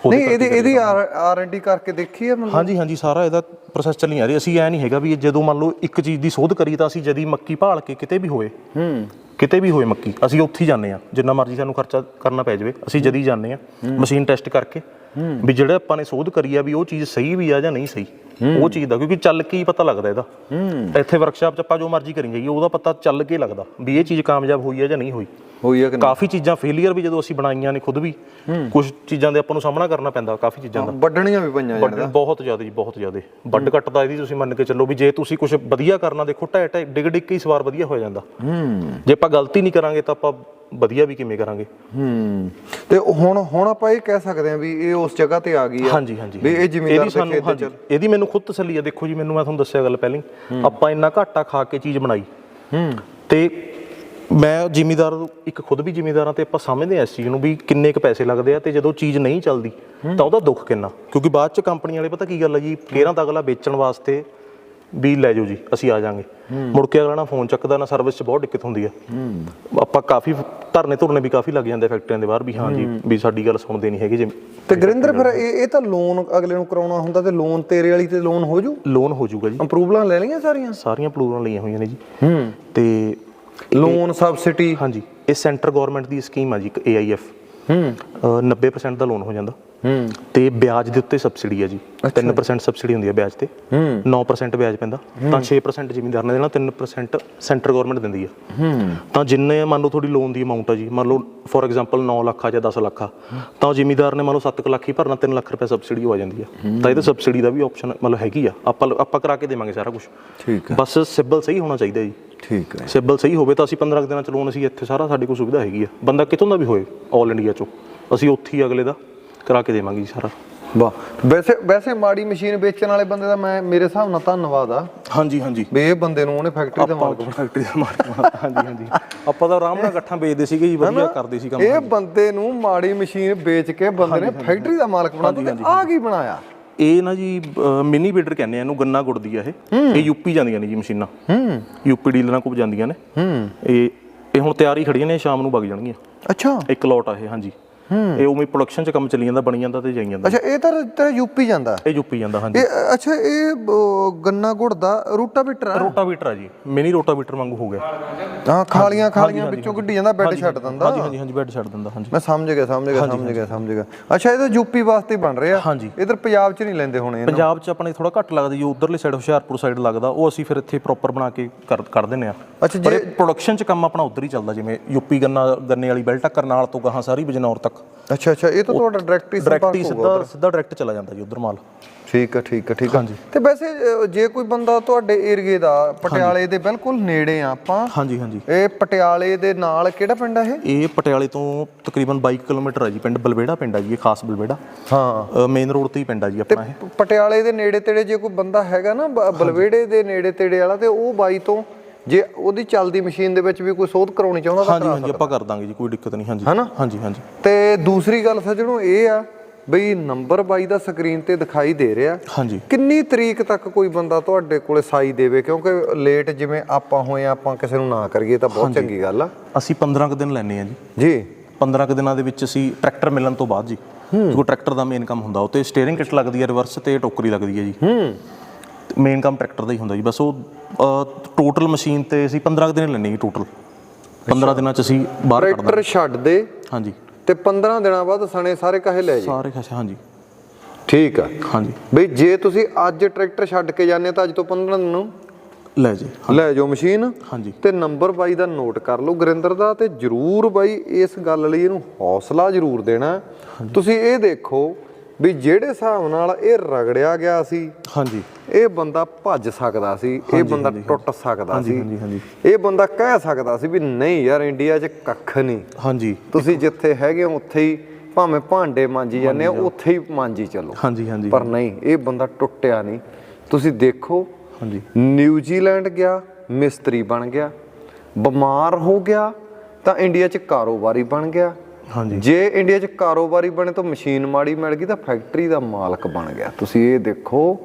A: ਨਹੀਂ ਇਹਦੀ ਇਹਦੀ ਆਰ ਐਨ ਡੀ ਕਰਕੇ ਦੇਖੀ ਹੈ ਮਤਲਬ
B: ਹਾਂਜੀ ਹਾਂਜੀ ਸਾਰਾ ਇਹਦਾ ਪ੍ਰੋਸੈਸ ਚੱਲੀ ਆ ਰਿਹਾ। ਅਸੀਂ ਐ ਨਹੀਂ ਹੈਗਾ ਵੀ ਜਦੋਂ ਮੰਨ ਲਓ ਇੱਕ ਚੀਜ਼ ਦੀ ਸੋਧ ਕਰੀ ਤਾਂ ਅਸੀਂ ਜਦੀ ਮੱਕੀ ਭਾਲ ਕੇ ਕਿਤੇ ਵੀ ਹੋਏ
A: ਹੂੰ।
B: ਕਿਤੇ ਵੀ ਹੋਏ ਮੱਕੀ ਅਸੀਂ ਉੱਥੇ ਹੀ ਜਾਂਦੇ ਆ ਜਿੰਨਾ ਮਰਜ਼ੀ ਸਾਨੂੰ ਖਰਚਾ ਕਰਨਾ ਪੈ ਜਾਵੇ ਅਸੀਂ ਜਦੀ ਜਾਂਦੇ ਆ ਮਸ਼ੀਨ ਟੈਸਟ ਕਰਕੇ ਵੀ ਜਿਹੜਾ ਆਪਾਂ ਨੇ ਸੋਧ ਕਰੀ ਆ ਵੀ ਉਹ ਚੀਜ਼ ਸਹੀ ਵੀ ਆ ਜਾਂ ਨਹੀਂ ਸਹੀ। ਉਹ ਚੀਜ਼ ਦਾ ਕਿਉਂਕਿ ਚੱਲ ਕੇ ਹੀ ਪਤਾ ਲੱਗਦਾ ਇਹਦਾ। ਇੱਥੇ ਵਰਕਸ਼ਾਪ 'ਚ ਆਪਾਂ ਜੋ ਮਰਜ਼ੀ ਕਰੀ ਜਾਈਏ ਉਹਦਾ ਪਤਾ ਚੱਲ ਕੇ ਲੱਗਦਾ ਵੀ ਇਹ ਚੀਜ਼ ਕਾਮਯਾਬ ਹੋਈ ਆ ਜਾਂ ਨਹੀਂ ਹੋਈ।
A: ਹੋਈ ਹੈ ਕਿ
B: ਕਾਫੀ ਚੀਜ਼ਾਂ ਫੇਲੀਅਰ ਵੀ ਜਦੋਂ ਅਸੀਂ ਬਣਾਈਆਂ ਨੇ ਖੁਦ ਵੀ ਕੁਝ ਚੀਜ਼ਾਂ ਦੇ ਆਪਾਂ ਨੂੰ ਸਾਹਮਣਾ ਕਰਨਾ ਪੈਂਦਾ ਕਾਫੀ ਚੀਜ਼ਾਂ ਦਾ।
A: ਵੱਢਣੀਆਂ ਵੀ ਪਈਆਂ
B: ਵੱਡ ਬਹੁਤ ਜ਼ਿਆਦਾ ਜੀ ਬਹੁਤ ਜ਼ਿਆਦਾ। ਵੱਡ ਦਾ ਇਹਦੀ ਤੁਸੀਂ ਮੰਨ ਕੇ ਚੱਲੋ ਵੀ ਜੇ ਤੁਸੀਂ ਕੁਝ ਵਧੀਆ ਕਰਨਾ ਦੇਖੋ ਢਹਿ ਢਹਿ ਡਿਗ ਡਿਗ ਕੇ ਹੀ ਸਵਾਰ ਵਧੀਆ ਹੋ ਜਾਂਦਾ।
A: ਹੂੰ।
B: ਜੇ ਆਪਾਂ ਗਲਤੀ ਨਹੀਂ ਕਰਾਂਗੇ ਤਾਂ ਆਪਾਂ ਵਧੀਆ ਵੀ ਕਿਵੇਂ ਕਰਾਂਗੇ?
A: ਹੂੰ। ਤੇ ਹੁਣ ਹੁਣ ਆਪਾਂ ਇਹ ਕਹਿ ਸਕਦੇ ਹਾਂ ਵੀ ਇਹ ਉਸ ਜਗ੍ਹਾ ਤੇ ਆ ਗਈ ਆ।
B: ਹਾਂਜੀ ਹਾਂਜੀ
A: ਵੀ ਇਹ
B: ਇਹਦੀ
A: ਦੇ ਖੇਤ
B: ਹਾਂਜੀ, ਇਹਦੀ ਮੈਨੂੰ ਖੁਦ ਤਸੱਲੀ ਆ। ਦੇਖੋ ਜੀ ਮੈਨੂੰ ਮੈਂ ਤੁਹਾਨੂੰ ਦੱਸਿਆ ਗੱਲ ਪਹਿਲਾਂ ਆਪਾਂ ਇੰਨਾ ਘਾਟਾ ਖਾ ਕੇ ਚੀਜ਼ ਬਣਾਈ।
A: ਹੂੰ।
B: ਤੇ ਮੈਂ ਜ਼ਿਮੀਦਾਰ ਇੱਕ ਖੁਦ ਵੀ ਜ਼ਿਮੀਦਾਰਾਂ ਤੇ ਆਪਾਂ ਸਮਝਦੇ ਆ ਇਸ ਚੀਜ਼ ਨੂੰ ਵੀ ਕਿੰਨੇ ਕ ਪੈਸੇ ਲੱਗਦੇ ਆ ਤੇ ਜਦੋਂ ਚੀਜ਼ ਨਹੀਂ ਚੱਲਦੀ ਤਾਂ ਉਹਦਾ ਦੁੱਖ ਕਿੰਨਾ? ਕਿਉਂਕਿ ਬਾਅਦ ਚ ਕੰਪਨੀ ਵਾਲੇ ਪਤਾ ਕੀ ਗੱਲ ਆ ਜੀ ਕੇਰਾਂ ਤਾਂ ਅਗਲਾ ਵੇਚਣ ਵਾਸਤੇ ਵੀ ਲੈ ਜਾਓ ਜੀ ਅਸੀਂ ਆ ਜਾਾਂਗੇ। ਮੁੜ ਕੇ ਅਗਲਾ ਨਾ ਫੋਨ ਚੱਕਦਾ ਨਾ ਸਰਵਿਸ 'ਚ ਬਹੁਤ ਦਿੱਕਤ ਹੁੰਦੀ ਆ। ਆਪਾਂ ਕਾਫੀ ਧਰਨੇ ਧੁਰਨੇ ਵੀ ਕਾਫੀ ਲੱਗ ਜਾਂਦੇ ਫੈਕਟਰੀਆਂ ਦੇ ਬਾਹਰ ਵੀ ਹਾਂ ਜੀ ਵੀ ਸਾਡੀ ਗੱਲ ਸੁਣਦੇ ਨਹੀਂ ਹੈਗੇ ਜੇ।
A: ਤੇ ਗੁਰਿੰਦਰ ਫਿਰ ਇਹ ਇਹ ਤਾਂ ਲੋਨ ਅਗਲੇ ਨੂੰ ਕਰਾਉਣਾ ਹੁੰਦਾ ਤੇ ਲੋਨ ਤੇਰੇ ਵਾਲੀ ਤੇ ਲੋਨ ਹੋ ਜੂ?
B: ਲੋਨ ਹੋ ਜਾਊਗਾ ਜੀ।
A: ਅਪਰੂਵਲਾਂ ਲੈ ਲਈਆਂ ਸਾਰੀਆਂ?
B: ਸਾਰੀਆਂ ਪਲੂਰਾਂ ਲਈਆਂ ਹੋਈਆਂ ਨੇ ਜੀ।
A: ਹੂੰ।
B: ਤੇ
A: ਲੋਨ ਸਬਸਿਡੀ
B: ਹਾਂਜੀ। ਇਹ ਸੈਂਟਰ ਗਵਰਨਮੈਂਟ ਦੀ ਸਕੀਮ ਆ ਜੀ ਇੱਕ AIF
A: ਹੂੰ।
B: ਅ, 90% ਦਾ ਲੋਨ ਹੋ ਜਾਂਦਾ।
A: ਹੂੰ।
B: ਤੇ ਵਿਆਜ ਦੇ ਉੱਤੇ ਸਬਸਿਡੀ ਆ ਜੀ। 3% ਸਬਸਿਡੀ ਹੁੰਦੀ ਆ ਵਿਆਜ ਤੇ।
A: ਹੂੰ।
B: 9% ਵਿਆਜ ਪੈਂਦਾ। ਤਾਂ 6% ਜ਼ਿਮੀਂਦਾਰ ਨੇ ਦੇਣਾ 3% ਸੈਂਟਰ ਗਵਰਨਮੈਂਟ ਦਿੰਦੀ ਆ
A: ਹੂੰ।
B: ਤਾਂ ਜਿੰਨੇ ਮੰਨ ਲਓ ਤੁਹਾਡੀ ਲੋਨ ਦੀ ਅਮਾਉਂਟ ਆ ਜੀ ਮੰਨ ਲਓ ਫੋਰ ਐਗਜ਼ਾਮਪਲ 9 ਲੱਖ ਆ ਜਾਂ 10 ਲੱਖ ਆ ਤਾਂ ਜ਼ਿਮੀਂਦਾਰ ਨੇ ਮੰਨ ਲਓ 7 ਲੱਖ ਹੀ ਭਰਨਾ 3 ਲੱਖ ਰੁਪਏ ਸਬਸਿਡੀ ਹੋ ਜਾਂਦੀ ਆ। ਤਾਂ ਇਹਦੇ ਸਬਸਿਡੀ ਦਾ ਵੀ ਆਪਸ਼ਨ ਮਤਲਬ ਹੈਗੀ ਆ। ਆਪਾਂ ਆਪਾਂ ਕਰਾ ਕੇ ਦੇਵਾਂਗੇ ਸਾਰਾ ਕੁਝ
A: ਠੀਕ ਹੈ।
B: ਬਸ ਸਿਬਲ ਸਹੀ ਹੋਣਾ ਚਾਹੀਦਾ ਜੀ।
A: ਠੀਕ ਹੈ।
B: ਸਿਬਲ ਸਹੀ ਹੋਵੇ ਤਾਂ ਅਸੀਂ 15 ਕੁ ਦਿਨਾਂ ਚ ਲੋਨ ਅਸੀਂ ਇੱਥੇ ਸਾਰਾ ਸਾਡੇ ਕੋਲ ਸੁਵਿਧਾ ਹੈਗੀ ਆ। ਬੰਦਾ ਕਿਤੋਂ ਦਾ ਵੀ ਹੋਏ 올 ਇੰਡੀਆ ਚੋਂ। ਅਸੀਂ ਉੱਥੇ ਹੀ ਅਗਲੇ ਦਾ ਕਰਾ ਕੇ ਦੇਵਾਂਗੇ ਜੀ ਸਾਰਾ।
A: ਵਾਹ। ਵੈਸੇ ਵੈਸੇ ਮਾੜੀ ਮਸ਼ੀਨ ਵੇਚਣ ਵਾਲੇ ਬੰਦੇ ਦਾ ਮੈਂ ਮੇਰੇ ਹਿਸਾਬ ਨਾਲ ਧੰਨਵਾਦ ਆ।
B: ਹਾਂਜੀ ਹਾਂਜੀ।
A: ਵੀ ਇਹ ਬੰਦੇ ਨੂੰ ਉਹਨੇ ਫੈਕਟਰੀ ਦਾ ਮਾਲਕ
B: ਫੈਕਟਰੀ ਦਾ ਮਾਲਕ ਹਾਂਜੀ ਹਾਂਜੀ। ਆਪਾਂ ਤਾਂ ਆਰਾਮ ਨਾਲ ਇਕੱਠਾ ਵੇਚਦੇ ਸੀਗੇ ਜੀ ਵਧੀਆ ਕਰਦੇ ਸੀ ਕੰਮ।
A: ਇਹ ਬੰਦੇ ਨੂੰ ਮਾੜੀ ਮਸ਼ੀਨ ਵੇਚ ਕੇ ਬੰਦੇ ਨੇ ਫੈਕਟਰੀ ਦਾ ਮਾਲਕ ਬਣਾ ਦਿੱਤਾ ਆ ਕੀ ਬਣਾਇਆ?
B: ਇਹ ਨਾ ਜੀ ਮਿਨੀ ਬੀਡਰ ਕਹਿੰਦੇ ਆ ਇਹਨੂੰ ਗੰਨਾ ਗੁੜਦੀ ਆ ਇਹ। ਇਹ ਯੂਪੀ ਜਾਂਦੀਆਂ ਨੇ ਜੀ ਮਸ਼ੀਨਾਂ।
A: ਹੂੰ।
B: ਯੂਪੀ ਡੀਲਰਾਂ ਕੋਲ ਜਾਂਦੀਆਂ ਨੇ।
A: ਹੂੰ।
B: ਇਹ ਇਹ ਹੁਣ ਤਿਆਰੀ ਖੜੀਆਂ ਨੇ ਸ਼ਾਮ ਨੂੰ ਵਗ ਜਾਣਗੀਆਂ।
A: ਅੱਛਾ।
B: ਇੱਕ ਲੋਟ ਆ ਇਹ ਹਾਂਜੀ। ਇਹ ਉਵੇਂ ਪ੍ਰੋਡਕਸ਼ਨ ਚ ਕੰਮ ਚੱਲੀ ਜਾਂਦਾ ਬਣੀ ਜਾਂਦਾ ਤੇ ਜਾਈ ਜਾਂਦਾ।
A: ਅੱਛਾ ਇਹ ਤਾਂ ਤੇਰਾ ਯੂਪੀ ਜਾਂਦਾ?
B: ਇਹ ਯੂਪੀ ਜਾਂਦਾ ਹਾਂਜੀ।
A: ਇਹ ਅੱਛਾ ਇਹ ਅਹ, ਗੰਨਾ ਗੁੜ ਦਾ ਰੂਟਾਵੀਟਰ ਆ?
B: ਰੋਟਾਵੀਟਰ ਆ ਜੀ। ਮਿਨੀ ਰੋਟਾਵੀਟਰ ਵਾਂਗੂ ਹੋ ਗਿਆ।
A: ਹਾਂ ਖਾਲੀਆਂ ਖਾਲੀਆਂ ਵਿੱਚੋਂ ਗੱਡੀ ਜਾਂਦਾ ਬੈੱਡ ਛੱਡ ਦਿੰਦਾ।
B: ਹਾਂਜੀ ਹਾਂਜੀ ਹਾਂਜੀ ਬੈੱਡ ਛੱਡ ਦਿੰਦਾ ਹਾਂਜੀ।
A: ਮੈਂ ਸਮਝ ਗਿਆ ਸਮਝ ਗਿਆ ਸਮਝ ਗਿਆ ਸਮਝ ਗਿਆ। ਅੱਛਾ ਇਹ ਤਾਂ ਯੂਪੀ ਵਾਸਤੇ ਬਣ ਰਿਹਾ।
B: ਹਾਂਜੀ।
A: ਇਧਰ ਪੰਜਾਬ 'ਚ ਨਹੀਂ ਲੈਂਦੇ ਹੋਣੇ ਇਹਨੂੰ?
B: ਪੰਜਾਬ 'ਚ ਆਪਣੇ ਥੋੜਾ ਘੱਟ ਲੱਗਦਾ ਜੀ ਉਧਰਲੇ ਸਾਈਡ ਹੁਸ਼ਿਆਰਪੁਰ ਸਾਈਡ ਲੱਗਦਾ ਉਹ ਅਸੀਂ ਫਿਰ ਇੱਥੇ ਪ੍ਰੋਪਰ ਬਣਾ ਕੇ ਕਰ ਕਰ ਦਿੰਨੇ ਆ
A: ਅੱਛਾ
B: ਪਰ
A: ਜੇ
B: ਪ੍ਰੋਡਕਸ਼ਨ 'ਚ ਕੰਮ ਆਪਣਾ ਉਧਰ ਹੀ ਚੱਲਦਾ ਜਿਵੇਂ ਯੂਪੀ ਗੰਨਾ ਗੰਨੇ ਵਾਲੀ ਬੈਲਟ ਕਰਨਾਲ ਤੋਂ ਗਾਹਾਂ ਸਾਰੀ ਬਜਨੌਰ ਤੱਕ।
A: ਅੱਛਾ ਅੱਛਾ ਇਹ ਤਾਂ ਤੁਹਾਡਾ ਡਾਇਰੈਕਟ ਹੀ
B: ਡਾਇਰੈਕਟ ਹੀ ਸਿੱਧਾ ਸਿੱਧਾ ਡਾਇਰੈਕਟ ਚਲਾ ਜਾਂਦਾ ਜੀ ਉਧਰ ਮਾਲ।
A: ਠੀਕ ਹੈ ਠੀਕ ਹੈ ਠੀਕ ਹੈ। ਤੇ ਵੈਸੇ ਜੇ ਕੋਈ ਬੰਦਾ ਤੁਹਾਡੇ ਏਰੀਏ ਦਾ ਪਟਿਆਲੇ ਦੇ ਬਿਲਕੁਲ ਨੇੜੇ ਆ ਆਪਾਂ
B: ਹਾਂਜੀ ਹਾਂਜੀ।
A: ਇਹ ਪਟਿਆਲੇ ਦੇ ਨਾਲ ਕਿਹੜਾ ਪਿੰਡ ਆ ਇਹ?
B: ਇਹ ਪਟਿਆਲੇ ਤੋਂ ਤਕਰੀਬਨ 22 ਕਿਲੋਮੀਟਰ ਹੈ ਜੀ ਪਿੰਡ ਬਲਬੇੜਾ ਪਿੰਡ ਹੈ ਜੀ ਇਹ ਖਾਸ ਬਲਬੇੜਾ
A: ਹਾਂ।
B: ਮੇਨ ਰੋਡ ਤੇ ਹੀ ਪਿੰਡ ਹੈ ਜੀ ਆਪਣਾ ਇਹ।
A: ਪਟਿਆਲੇ ਦੇ ਨੇੜੇ ਤੇੜੇ ਜੇ ਕੋਈ ਬੰਦਾ ਹੈਗਾ ਨਾ ਬਲਵੇੜੇ ਦੇ ਨੇੜੇ ਤੇੜੇ ਵਾਲਾ ਤੇ ਉਹ ਬਾਈ ਤੋਂ ਜੇ ਉਹਦੀ ਚੱਲਦੀ ਮਸ਼ੀਨ ਦੇ ਵਿੱਚ ਵੀ ਕੋਈ ਸੋਧ ਕਰਾਉਣੀ ਚਾਹੁੰਦਾ ਤਾਂ
B: ਹਾਂਜੀ ਹਾਂਜੀ ਆਪਾਂ ਕਰ ਦਾਂਗੇ ਜੀ ਕੋਈ ਦਿੱਕਤ ਨਹੀਂ ਹਾਂਜੀ।
A: ਹਨਾ?
B: ਹਾਂਜੀ ਹਾਂਜੀ।
A: ਤੇ ਦੂਸਰੀ ਗੱਲ ਸੱਜਣੋ ਇਹ ਆ ਬਈ ਨੰਬਰ ਬਾਈ ਦਾ ਸਕਰੀਨ ਤੇ ਦਿਖਾਈ ਦੇ ਰਿਹਾ।
B: ਹਾਂਜੀ।
A: ਕਿੰਨੀ ਤਰੀਕ ਤੱਕ ਕੋਈ ਬੰਦਾ ਤੁਹਾਡੇ ਕੋਲੇ ਸਾਈ ਦੇਵੇ? ਕਿਉਂਕਿ ਲੇਟ ਜਿਵੇਂ ਆਪਾਂ ਹੋਏ ਆ, ਆਪਾਂ ਕਿਸੇ ਨੂੰ ਨਾ ਕਰੀਏ ਤਾਂ ਬਹੁਤ ਚੰਗੀ ਗੱਲ ਆ।
B: ਅਸੀਂ 15 ਕੁ ਦਿਨ ਲੈਣੇ ਆ ਜੀ।
A: ਜੀ।
B: 15 ਕੁ ਦਿਨਾਂ ਦੇ ਵਿੱਚ ਅਸੀਂ ਟਰੈਕਟਰ ਮਿਲਣ ਤੋਂ ਬਾਅਦ ਜੀ ਕਿਉਂਕਿ ਟਰੈਕਟਰ ਦਾ ਮੇਨ ਕੰਮ ਹੁੰਦਾ ਉਹ ਤੇ ਸਟੀਅਰਿੰਗ ਕਿਟ ਲੱਗਦੀ ਹੈ ਰਿਵਰਸ ਤੇ ਟੋਕਰੀ ਲੱਗਦੀ ਹੈ ਜੀ।
A: ਹੂੰ।
B: ਮੇਨ ਕੰਮ ਟਰੈਕਟਰ ਦਾ ਹੀ ਹੁੰਦਾ ਜੀ ਬਸ ਉਹ ਟੋਟਲ ਮਸ਼ੀਨ ਤੇ ਅਸੀਂ 15 ਕੁ ਦਿਨ ਲੈਣੇ ਟੋਟਲ 15 ਦਿਨਾਂ ਚ ਅਸੀਂ ਬਾਹਰ ਕੱਢ
A: ਟਰੈਕਟਰ ਛੱਡ ਦੇ
B: ਹਾਂਜੀ।
A: ਤੇ 15 ਦਿਨਾਂ ਬਾਅਦ ਸਣੇ ਸਾਰੇ ਕਾਹੇ ਲੈ ਜੀ
B: ਸਾਰੇ ਖਸ ਹਾਂਜੀ।
A: ਠੀਕ ਆ।
B: ਹਾਂਜੀ।
A: ਬਈ ਜੇ ਤੁਸੀਂ ਅੱਜ ਟਰੈਕਟਰ ਛੱਡ ਕੇ ਜਾਂਦੇ ਤਾਂ ਅੱਜ ਤੋਂ 15 ਦਿਨ ਨੂੰ
B: ਲੈ ਜੀ
A: ਲੈ ਜਾਓ ਮਸ਼ੀਨ
B: ਹਾਂਜੀ।
A: ਤੇ ਨੰਬਰ ਬਾਈ ਦਾ ਨੋਟ ਕਰ ਲਓ ਗੁਰਿੰਦਰ ਦਾ ਤੇ ਜਰੂਰ ਬਾਈ ਇਸ ਗੱਲ ਲਈ ਇਹਨੂੰ ਹੌਸਲਾ ਜਰੂਰ ਦੇਣਾ। ਤੁਸੀਂ ਇਹ ਦੇਖੋ ਵੀ ਜਿਹੜੇ ਹਿਸਾਬ ਨਾਲ ਇਹ ਰਗੜਿਆ ਗਿਆ ਸੀ
B: ਹਾਂਜੀ।
A: ਇਹ ਬੰਦਾ ਭੱਜ ਸਕਦਾ ਸੀ ਇਹ ਬੰਦਾ ਟੁੱਟ ਸਕਦਾ ਸੀ।
B: ਹਾਂਜੀ ਹਾਂਜੀ।
A: ਇਹ ਬੰਦਾ ਕਹਿ ਸਕਦਾ ਸੀ ਵੀ ਨਹੀਂ ਯਾਰ ਇੰਡੀਆ 'ਚ ਕੱਖ ਨਹੀਂ।
B: ਹਾਂਜੀ।
A: ਤੁਸੀਂ ਜਿੱਥੇ ਹੈਗੇ ਹੋ ਉੱਥੇ ਹੀ ਭਾਵੇਂ ਭਾਂਡੇ ਮਾਂਜੀ ਜਾਂਦੇ ਹੋ। ਉੱਥੇ ਹੀ ਮਾਂਜੀ ਚੱਲੋ।
B: ਹਾਂਜੀ ਹਾਂਜੀ।
A: ਪਰ ਨਹੀਂ ਇਹ ਬੰਦਾ ਟੁੱਟਿਆ ਨਹੀਂ। ਤੁਸੀਂ ਦੇਖੋ
B: ਹਾਂਜੀ।
A: ਨਿਊਜ਼ੀਲੈਂਡ ਗਿਆ ਮਿਸਤਰੀ ਬਣ ਗਿਆ ਬਿਮਾਰ ਹੋ ਗਿਆ ਤਾਂ ਇੰਡੀਆ 'ਚ ਕਾਰੋਬਾਰੀ ਬਣ ਗਿਆ। ਜੇ ਇੰਡੀਆ 'ਚ ਕਾਰੋਬਾਰੀ ਬਣੇ ਤਾਂ ਮਸ਼ੀਨ ਮਾੜੀ ਮਿਲ ਗਈ ਤਾਂ ਫੈਕਟਰੀ ਦਾ ਮਾਲਕ ਬਣ ਗਿਆ। ਤੁਸੀਂ ਇਹ ਦੇਖੋ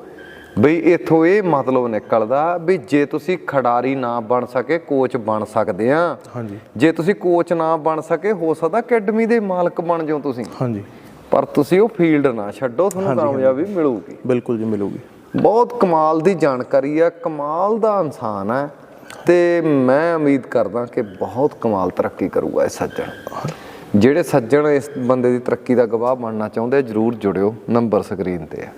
A: ਬਈ ਇਥੋਂ ਇਹ ਮਤਲਬ ਨਿਕਲਦਾ ਵੀ ਜੇ ਤੁਸੀਂ ਖਿਡਾਰੀ ਨਾ ਬਣ ਸਕੇ ਕੋਚ ਬਣ ਸਕਦੇ ਆ।
B: ਹਾਂਜੀ।
A: ਜੇ ਤੁਸੀਂ ਕੋਚ ਨਾ ਬਣ ਸਕੇ ਹੋ ਸਕਦਾ ਅਕੈਡਮੀ ਦੇ ਮਾਲਕ ਬਣ ਜਾਓ ਤੁਸੀਂ।
B: ਹਾਂਜੀ।
A: ਪਰ ਤੁਸੀਂ ਉਹ ਫੀਲਡ ਨਾ ਛੱਡੋ ਤੁਹਾਨੂੰ ਕਾਮਯਾਬੀ ਮਿਲੂਗੀ।
B: ਬਿਲਕੁਲ ਜੀ ਮਿਲੂਗੀ।
A: ਬਹੁਤ ਕਮਾਲ ਦੀ ਜਾਣਕਾਰੀ ਆ ਕਮਾਲ ਦਾ ਇਨਸਾਨ ਹੈ ਤੇ ਮੈਂ ਉਮੀਦ ਕਰਦਾ ਕਿ ਬਹੁਤ ਕਮਾਲ ਤਰੱਕੀ ਕਰੂਗਾ ਇਹ ਸੱਜਣ। ਜਿਹੜੇ ਸੱਜਣ ਇਸ ਬੰਦੇ ਦੀ ਤਰੱਕੀ ਦਾ ਗਵਾਹ ਬਣਨਾ ਚਾਹੁੰਦੇ ਜਰੂਰ ਜੁੜਿਓ, ਨੰਬਰ ਸਕਰੀਨ ਤੇ ਹੈ।